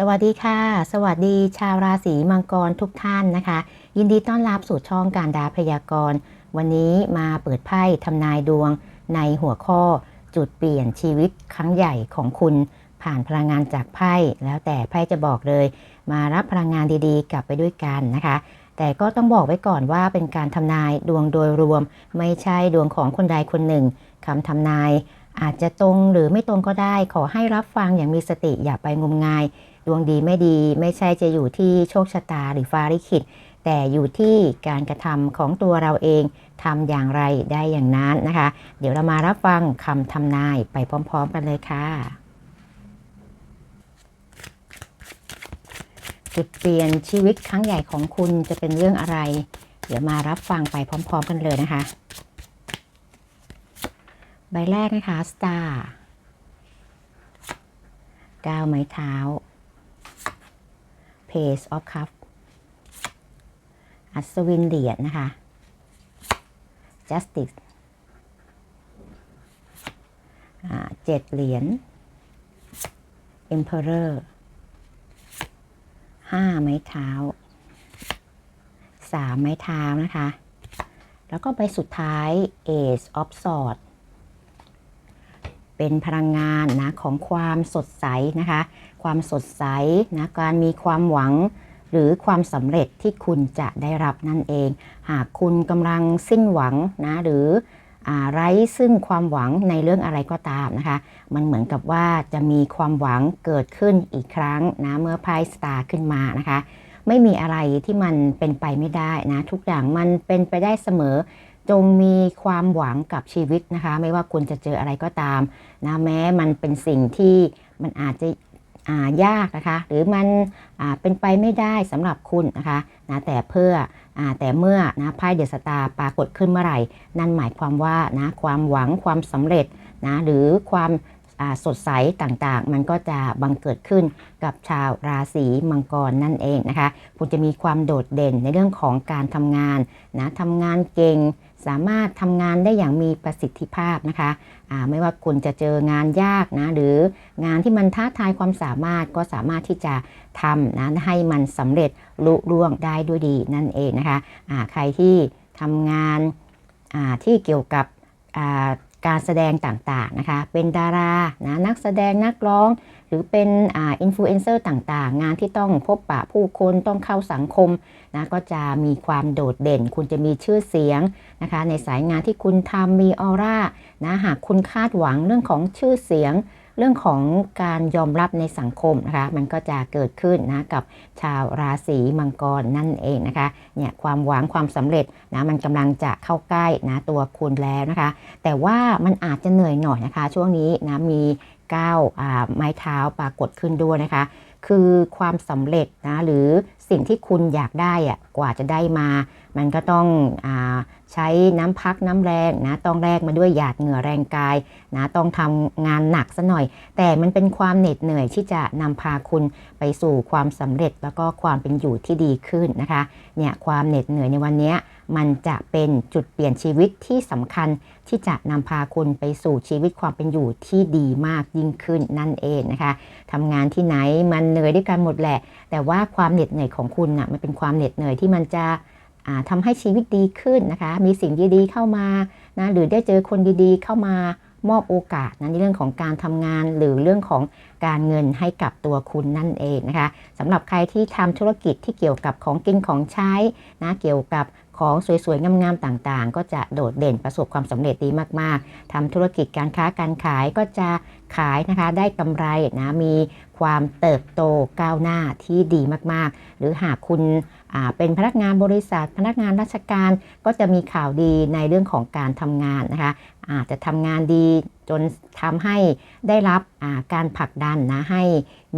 สวัสดีค่ะ สวัสดีชาวราศีมังกรทุกท่านนะคะ ยินดีต้อนรับสู่ช่องการดาพยากรณ์ วันนี้มาเปิดไพ่ทำนายดวงในหัวข้อจุดเปลี่ยนชีวิตครั้งใหญ่ของคุณผ่านพลังงานจากไพ่แล้วแต่ไพ่จะบอกเลย มารับพลังงานดีๆ กลับไปด้วยกันนะคะ แต่ก็ต้องบอกไว้ก่อนว่าเป็นการทำนายดวงโดยรวม ไม่ใช่ดวงของคนใดคนหนึ่งคำทำนายอาจจะตรงหรือไม่ตรงก็ได้ ขอให้รับฟังอย่างมีสติอย่าไปงมงาย ดวงดีไม่ดีไม่ใช่จะอยู่ที่โชคชะตาหรือฟ้าลิขิต แต่อยู่ที่การกระทำของตัวเราเองทำอย่างไรได้อย่างนั้นนะคะ เดี๋ยวเรามารับฟังคำทำนายไปพร้อม ๆ กันเลยค่ะจุดเปลี่ยนชีวิตครั้งใหญ่ของคุณจะเป็นเรื่องอะไร เดี๋ยวมารับฟังไปพร้อม ๆ กันเลยนะคะ ใบแรกนะคะ Star ก้าวไม้เท้า Page of Cup อัศวินเหรียญนะคะ Justice เจ็ดเหรียญ Emperor ห้าไม้เท้าสามไม้เท้านะคะ แล้วก็ใบสุดท้าย Ace of Swords เป็นพลังงานนะของความสดใสนะคะ ความสดใสนะการมีความหวังหรือความสำเร็จที่คุณจะได้รับนั่นเอง หากคุณกำลังสิ้นหวังนะหรืออไร้ซึ่งความหวังในเรื่องอะไรก็ตามนะคะ มันเหมือนกับว่าจะมีความหวังเกิดขึ้นอีกครั้งนะเมื่อไพ่สตาร์ขึ้นมานะคะ ไม่มีอะไรที่มันเป็นไปไม่ได้นะทุกอย่างมันเป็นไปได้เสมอ จงมีความหวังกับชีวิตนะคะ ไม่ว่าคุณจะเจออะไรก็ตามนะแม้มันเป็นสิ่งที่มันอาจจะายากนะคะหรือมันเป็นไปไม่ได้สำหรับคุณนะคะนะแต่เพื่ออแต่เมื่อนะไพ่เดอะสตาร์ปรากฏขึ้นเมื่อไหร่ นั่นหมายความว่านะความหวังความสำเร็จนะหรือความสดใสต่างๆ มันก็จะบังเกิดขึ้นกับชาวราศีมังกรนั่นเองนะคะ คุณจะมีความโดดเด่นในเรื่องของการทำงานนะทำงานเก่ง สามารถทำงานได้อย่างมีประสิทธิภาพนะคะไม่ว่าคุณจะเจองานยากนะหรืองานที่มันท้าทายความสามารถก็สามารถที่จะทำนะให้มันสำเร็จลุล่วงได้ด้วยดีนั่นเองนะคะอ่าใครที่ทำงานที่เกี่ยวกับการแสดงต่างๆนะคะ เป็นดารานะนักแสดงนักร้อง หรือเป็นอ่าอินฟลูเอนเซอร์ต่างๆ งานที่ต้องพบปะผู้คนต้องเข้าสังคมนะก็จะมีความโดดเด่น คุณจะมีชื่อเสียงนะคะในสายงานที่คุณทำมีออร่านะหากคุณคาดหวังเรื่องของชื่อเสียง เรื่องของการยอมรับในสังคมนะคะมันก็จะเกิดขึ้นนะกับชาวราศีมังกรนั่นเองนะคะเนี่ยความหวังความสำเร็จนะมันกำลังจะเข้าใกล้นะตัวคุณแล้วนะคะ แต่ว่ามันอาจจะเหนื่อยหน่อยนะคะ ช่วงนี้นะมีก้าวอ่าไม้เท้าปรากฏขึ้นด้วยนะคะ คือความสำเร็จนะหรือสิ่งที่คุณอยากได้อะกว่าจะได้มา มันก็ต้องอใช้น้ำพักน้ำแรงนะต้องแลกมาด้วยหยาดเหงื่อแรงกายนะต้องทำงานหนักซะหน่อย แต่มันเป็นความเหน็ดเหนื่อยที่จะนำพาคุณไปสู่ความสำเร็จแล้วก็ความเป็นอยู่ที่ดีขึ้นนะคะเนี่ยความเหน็ดเหนื่อยในวันนี้มันจะเป็นจุดเปลี่ยนชีวิตที่สำคัญที่จะนำพาคุณไปสู่ชีวิตความเป็นอยู่ที่ดีมากยิ่งขึ้นนั่นเองนะคะทำงานที่ไหนมันเหนื่อยด้วยกันหมดแหละ แต่ว่าความเหน็ดเหนื่อยของคุณนะ่ะมันเป็นความเหน็ดเหนื่อยที่มันจะ อ่าทำให้ชีวิตดีขึ้นนะคะ มีสิ่งดีๆเข้ามานะหรือได้เจอคนดีๆเข้ามามอบโอกาสนะในเรื่องของการทำงานหรือเรื่องของการเงินให้กับตัวคุณนั่นเองนะคะสำหรับใครที่ทำธุรกิจที่เกี่ยวกับของกินของใช้นะเกี่ยวกับ ของสวยๆ งามๆ ต่างๆ ก็จะโดดเด่นประสบความสำเร็จดีมากๆทำธุรกิจการค้าการขายก็จะขายนะคะได้กำไรนะมีความเติบโตก้าวหน้าที่ดีมากๆ หรือหากคุณเป็นพนักงานบริษัท พนักงานราชการก็จะมีข่าวดีในเรื่องของการทำงานนะคะ อาจจะทำงานดีจนทำให้ได้รับการผลักดันนะให้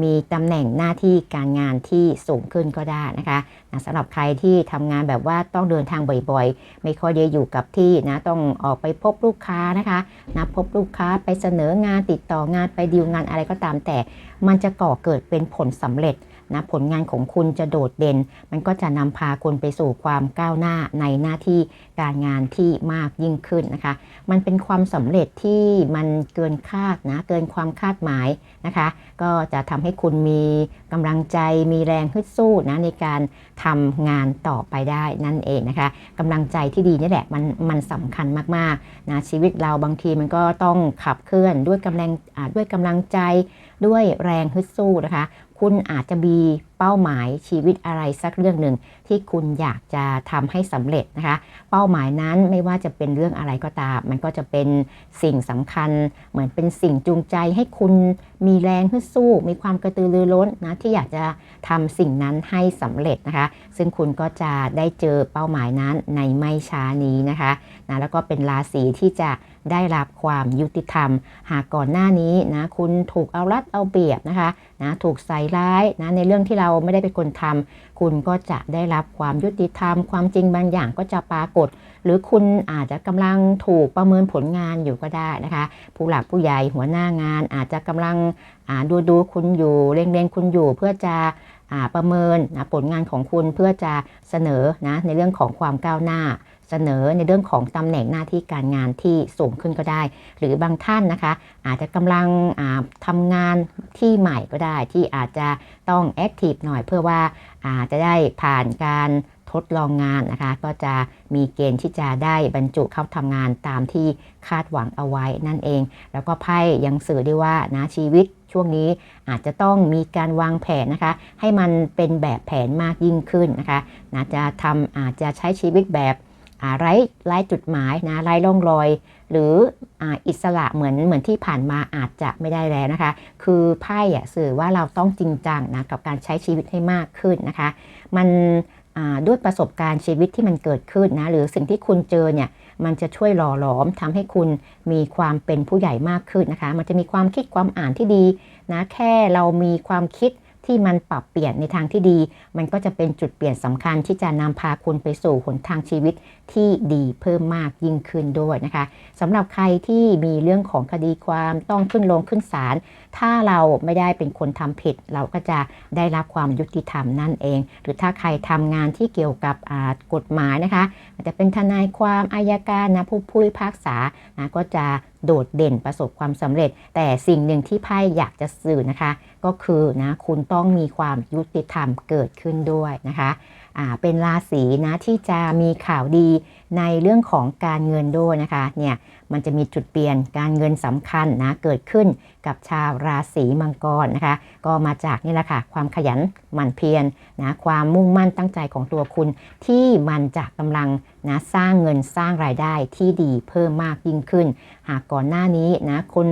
มีตำแหน่งหน้าที่การงานที่สูงขึ้นก็ได้นะคะนะสำหรับใครที่ทำงานแบบว่าต้องเดินทางบ่อยๆ ไม่ค่อยได้อยู่กับที่นะต้องออกไปพบลูกค้านะคะนะพบลูกค้าไปเสนองานติดต่องานไปดีลงานอะไรก็ตามแต่ มันจะก่อเกิดเป็นผลสำเร็จ นะผลงานของคุณจะโดดเด่น มันก็จะนำพาคุณไปสู่ความก้าวหน้าในหน้าที่การงานที่มากยิ่งขึ้นนะคะ มันเป็นความสำเร็จที่มันเกินคาดนะเกินความคาดหมายนะคะ ก็จะทำให้คุณมีกำลังใจมีแรงฮึดสู้นะในการทำงานต่อไปได้นั่นเองนะคะกำลังใจที่ดีนี่แหละมันมันสำคัญมากๆนะชีวิตเราบางทีมันก็ต้องขับเคลื่อนด้วยกำลังด้วยกำลังใจด้วยแรงฮึดสู้นะคะ คุณอาจจะมีเป้าหมายชีวิตอะไรสักเรื่องหนึ่งที่คุณอยากจะทำให้สำเร็จนะคะ เป้าหมายนั้นไม่ว่าจะเป็นเรื่องอะไรก็ตาม มันก็จะเป็นสิ่งสำคัญ เหมือนเป็นสิ่งจูงใจให้คุณมีแรงฮึดสู้ มีความกระตือรือร้นนะที่อยากจะทำสิ่งนั้นให้สำเร็จนะคะ ซึ่งคุณก็จะได้เจอเป้าหมายนั้นในไม่ช้านี้นะคะนะแล้วก็เป็นราศีที่จะ ได้รับความยุติธรรม หากก่อนหน้านี้นะคุณถูกเอารัดเอาเปรียบนะคะนะถูกใส่ร้ายนะในเรื่องที่เราไม่ได้เป็นคนทำคุณก็จะได้รับความยุติธรรม ความจริงบางอย่างก็จะปรากฏ หรือคุณอาจจะกำลังถูกประเมินผลงานอยู่ก็ได้นะคะ ผู้หลักผู้ใหญ่หัวหน้างาน อาจจะกำลังดูดูคุณอยู่เล็งเร่งคุณอยู่เพื่อจะประเมินนะผลงานของคุณเพื่อจะเสนอนะในเรื่องของความก้าวหน้า เสนอในเรื่องของตำแหน่งหน้าที่การงานที่สูงขึ้นก็ได้ หรือบางท่านนะคะ อาจจะกำลังทำงานที่ใหม่ก็ได้ ที่อาจจะต้องแอคทีฟหน่อยเพื่อว่าอาจจะได้ผ่านการทดลองงานนะคะ ก็จะมีเกณฑ์ที่จะได้บรรจุเข้าทำงานตามที่คาดหวังเอาไว้นั่นเอง แล้วก็ไพ่ยังสื่อได้ว่านะชีวิตช่วงนี้อาจจะต้องมีการวางแผนนะคะ ให้มันเป็นแบบแผนมากยิ่งขึ้นนะคะนะจะทำอาจจะใช้ชีวิตแบบ ไร้ไร้จุดหมายนะไร้ร่องรอย หรือออิสระเหมือนเหมือนที่ผ่านมาอาจจะไม่ได้แล้วนะคะ คือไพ่สื่อว่าเราต้องจริงจังนะกับการใช้ชีวิตให้มากขึ้นนะคะ มันด้วยประสบการณ์ชีวิตที่มันเกิดขึ้นนะหรือสิ่งที่คุณเจอเนี่ยมันจะช่วยหล่อหลอมทำให้คุณมีความเป็นผู้ใหญ่มากขึ้นนะคะ มันจะมีความคิดความอ่านที่ดีนะแค่เรามีความคิด ที่มันปรับเปลี่ยนในทางที่ดี มันก็จะเป็นจุดเปลี่ยนสำคัญที่จะนำพาคุณไปสู่หนทางชีวิตที่ดีเพิ่มมากยิ่งขึ้นด้วยนะคะสำหรับใครที่มีเรื่องของคดีความต้องขึ้นลงขึ้นศาลถ้าเราไม่ได้เป็นคนทำผิด เราก็จะได้รับความยุติธรรมนั่นเอง หรือถ้าใครทำงานที่เกี่ยวกับกฎหมายนะคะอาจจะเป็นทนายความอายการนะผู้ผู้พิพากษานะก็จะ โดดเด่นประสบความสำเร็จ แต่สิ่งหนึ่งที่ไพ่อยากจะสื่อนะคะ ก็คือนะคุณต้องมีความยุติธรรมเกิดขึ้นด้วยนะคะเป็นราศีนะที่จะมีข่าวดีในเรื่องของการเงินด้วยนะคะเนี่ยมันจะมีจุดเปลี่ยนการเงินสำคัญนะเกิดขึ้นกับชาวราศีมังกรนะคะ ก็มาจากนี่แหละค่ะ ความขยันหมั่นเพียรนะความมุ่งมั่นตั้งใจของตัวคุณ ที่มันจะกำลังนะสร้างเงินสร้างรายได้ที่ดีเพิ่มมากยิ่งขึ้น หากก่อนหน้านี้นะคน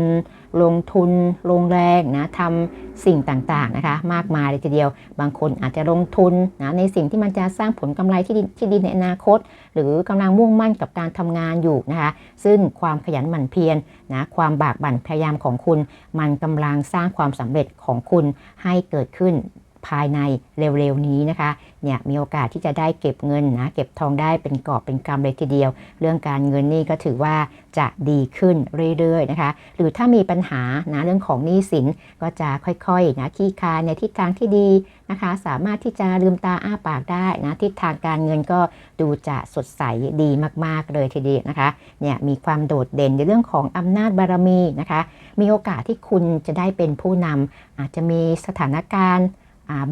ลงทุนลงแรงนะทำสิ่งต่างๆนะคะ มากมายเลยทีเดียว บางคนอาจจะลงทุนนะในสิ่งที่มันจะสร้างผลกำไรที่ดีที่ดีในอนาคต หรือกำลังมุ่งมั่นกับการทำงานอยู่นะคะ ซึ่งความขยันหมั่นเพียร นะความบากบั่นพยายามของคุณ มันกำลังสร้างความสำเร็จของคุณให้เกิดขึ้น ภายในเร็วๆนี้นะคะเนี่ยมีโอกาสที่จะได้เก็บเงินนะเก็บทองได้เป็นกอบเป็นกำเลยทีเดียว เรื่องการเงินนี่ก็ถือว่าจะดีขึ้นเรื่อยๆนะคะหรือถ้ามีปัญหานะเรื่องของหนี้สินก็จะค่อยๆนะขี้คาในทิศทางที่ดีนะคะ สามารถที่จะลืมตาอ้าปากได้นะทิศทางการเงินก็ดูจะสดใสดีมากๆเลยทีเดียวนะคะเนี่ยมีความโดดเด่นในเรื่องของอำนาจบารมีนะคะ มีโอกาสที่คุณจะได้เป็นผู้นำอาจจะมีสถานการณ์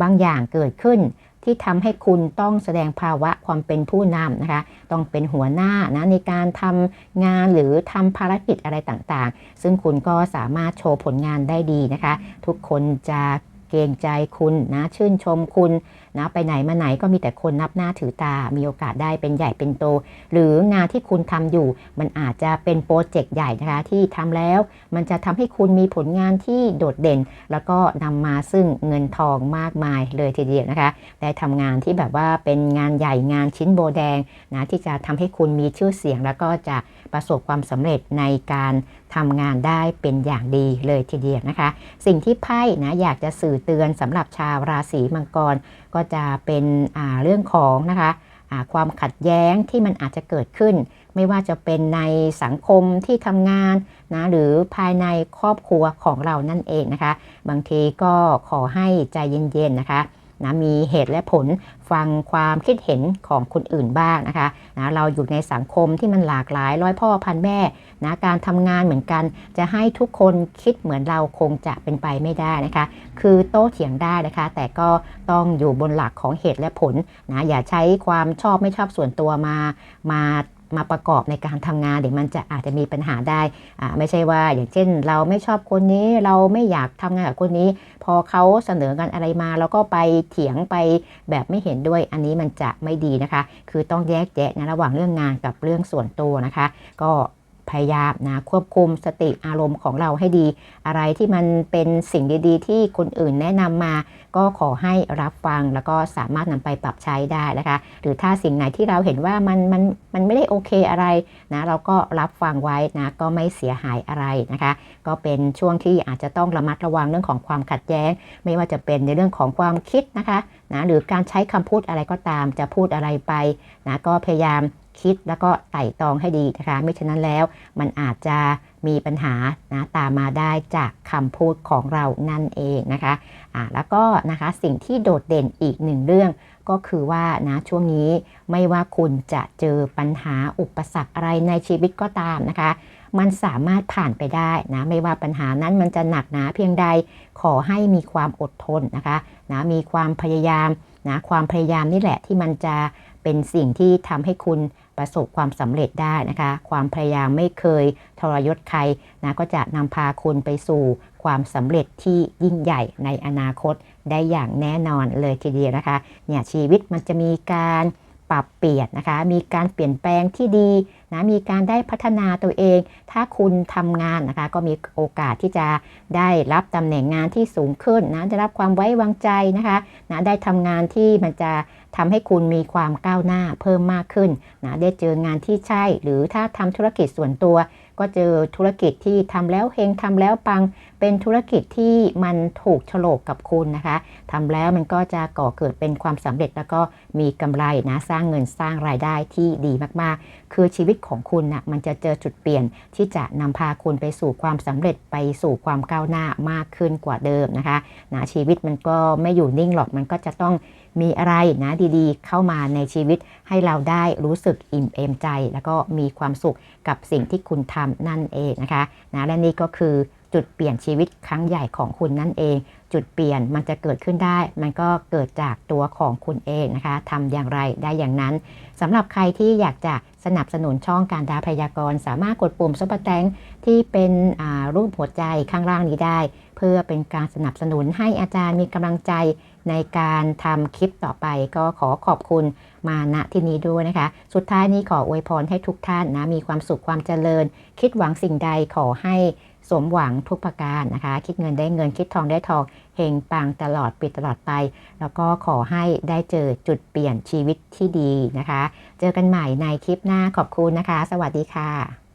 บางอย่างเกิดขึ้น ที่ทำให้คุณต้องแสดงภาวะความเป็นผู้นำนะคะ ต้องเป็นหัวหน้านะในการทำงานหรือทำภารกิจอะไรต่างๆ ซึ่งคุณก็สามารถโชว์ผลงานได้ดีนะคะ ทุกคนจะ เกรงใจคุณนะชื่นชมคุณนะไปไหนมาไหนก็มีแต่คนนับหน้าถือตา มีโอกาสได้เป็นใหญ่เป็นโต หรืองานที่คุณทำอยู่มันอาจจะเป็นโปรเจกต์ใหญ่นะคะที่ทำแล้ว มันจะทำให้คุณมีผลงานที่โดดเด่น แล้วก็นำมาซึ่งเงินทองมากมายเลยทีเดียวนะคะ ได้ทำงานที่แบบว่าเป็นงานใหญ่งานชิ้นโบแดงนะที่จะทำให้คุณมีชื่อเสียงแล้วก็จะประสบความสำเร็จในการทำงานได้เป็นอย่างดีเลยทีเดียวนะคะ สิ่งที่ไพ่นะอยากจะสื่อเตือนสำหรับชาวราศีมังกร ก็จะเป็นเรื่องของนะคะความขัดแย้งที่มันอาจจะเกิดขึ้น ไม่ว่าจะเป็นในสังคมที่ทำงานนะหรือภายในครอบครัวของเรานั่นเองนะคะ บางทีก็ขอให้ใจเย็นๆนะคะ นะมีเหตุและผลฟังความคิดเห็นของคนอื่นบ้างนะคะนะเราอยู่ในสังคมที่มันหลากหลายร้อยพ่อพันแม่นะการทำงานเหมือนกัน จะให้ทุกคนคิดเหมือนเราคงจะเป็นไปไม่ได้นะคะ คือโต้เถียงได้นะคะ แต่ก็ต้องอยู่บนหลักของเหตุและผลนะอย่าใช้ความชอบไม่ชอบส่วนตัวมามา มาประกอบในการทำงานเดี๋ยวมันจะอาจจะมีปัญหาได้ไม่ใช่ว่าอย่างเช่น เราไม่ชอบคนนี้เราไม่อยากทำงานกับคนนี้ พอเขาเสนอกันอะไรมาเราก็ไปเถียงไปแบบไม่เห็นด้วย อันนี้มันจะไม่ดีนะคะ คือต้องแยกแยะนะระหว่างเรื่องงานกับเรื่องส่วนตัวนะคะ ก็ พยายามนะควบคุมสติอารมณ์ของเราให้ดี อะไรที่มันเป็นสิ่งดีๆ ที่คนอื่นแนะนำมา ก็ขอให้รับฟังแล้วก็สามารถนำไปปรับใช้ได้นะคะ หรือถ้าสิ่งไหนที่เราเห็นว่ามันมันมันไม่ได้โอเคอะไรนะเราก็รับฟังไว้นะก็ไม่เสียหายอะไรนะคะ ก็เป็นช่วงที่อาจจะต้องระมัดระวังเรื่องของความขัดแย้ง ไม่ว่าจะเป็นในเรื่องของความคิดนะคะนะหรือการใช้คำพูดอะไรก็ตามจะพูดอะไรไปนะก็พยายาม คิดแล้วก็ไต่ตองให้ดีนะคะ ไม่ฉะนั้นแล้วมันอาจจะมีปัญหานะตามมาได้จากคำพูดของเรานั่นเองนะคะอ่าแล้วก็นะคะสิ่งที่โดดเด่นอีกหนึ่งเรื่องก็คือว่านะช่วงนี้ไม่ว่าคุณจะเจอปัญหาอุปสรรคอะไรในชีวิตก็ตามนะคะ มันสามารถผ่านไปได้นะไม่ว่าปัญหานั้นมันจะหนักหนาเพียงใดขอให้มีความอดทนนะคะนะมีความพยายามนะความพยายามนี่แหละที่มันจะเป็นสิ่งที่ทำให้คุณ ประสบความสำเร็จได้นะคะ ความพยายามไม่เคยทรยศใครนะก็จะนำพาคุณไปสู่ความสำเร็จที่ยิ่งใหญ่ในอนาคตได้อย่างแน่นอนเลยทีเดียวนะคะเนี่ยชีวิตมันจะมีการปรับเปลี่ยนนะคะ มีการเปลี่ยนแปลงที่ดี นะมีการได้พัฒนาตัวเอง ถ้าคุณทำงานนะคะก็มีโอกาสที่จะได้รับตำแหน่งงานที่สูงขึ้นนะได้รับความไว้วางใจนะคะนะได้ทำงานที่มันจะทำให้คุณมีความก้าวหน้าเพิ่มมากขึ้นนะได้เจองานที่ใช่ หรือถ้าทำธุรกิจส่วนตัว ก็เจอธุรกิจที่ทำแล้วเฮงทำแล้วปังเป็นธุรกิจที่มันถูกโฉลกกับคุณนะคะทำแล้วมันก็จะก่อเกิดเป็นความสำเร็จแล้วก็มีกำไรนะสร้างเงินสร้างรายได้ที่ดีมากๆ คือชีวิตของคุณนะ่ะมันจะเจอจุดเปลี่ยนที่จะนำพาคุณไปสู่ความสำเร็จไปสู่ความก้าวหน้ามากขึ้นกว่าเดิมนะคะนะชีวิตมันก็ไม่อยู่นิ่งหรอก มันก็จะต้อง มีอะไรนะดีๆ เข้ามาในชีวิตให้เราได้รู้สึกอิ่มเอมใจ แล้วก็มีความสุขกับสิ่งที่คุณทำนั่นเองนะคะนะและนี่ก็คือ จุดเปลี่ยนชีวิตครั้งใหญ่ของคุณนั่นเอง จุดเปลี่ยนมันจะเกิดขึ้นได้ มันก็เกิดจากตัวของคุณเองนะคะทำอย่างไรได้อย่างนั้นสำหรับใครที่อยากจะสนับสนุนช่องการดาพยากรณ์สามารถกดปุ่มซุปเปอร์แตงที่เป็นรูปหัวใจข้างล่างนี้ได้ เพื่อเป็นการสนับสนุนให้อาจารย์มีกำลังใจในการทำคลิปต่อไปก็ขอขอบคุณมาณที่นี้ด้วยนะคะ สุดท้ายนี้ขออวยพรให้ทุกท่านนะมีความสุขความเจริญ คิดหวังสิ่งใดขอให้ สมหวังทุกประการนะคะ คิดเงินได้เงินคิดทองได้ทองเฮงปังตลอดปิดตลอดไป แล้วก็ขอให้ได้เจอจุดเปลี่ยนชีวิตที่ดีนะคะ เจอกันใหม่ในคลิปหน้าขอบคุณนะคะ สวัสดีค่ะ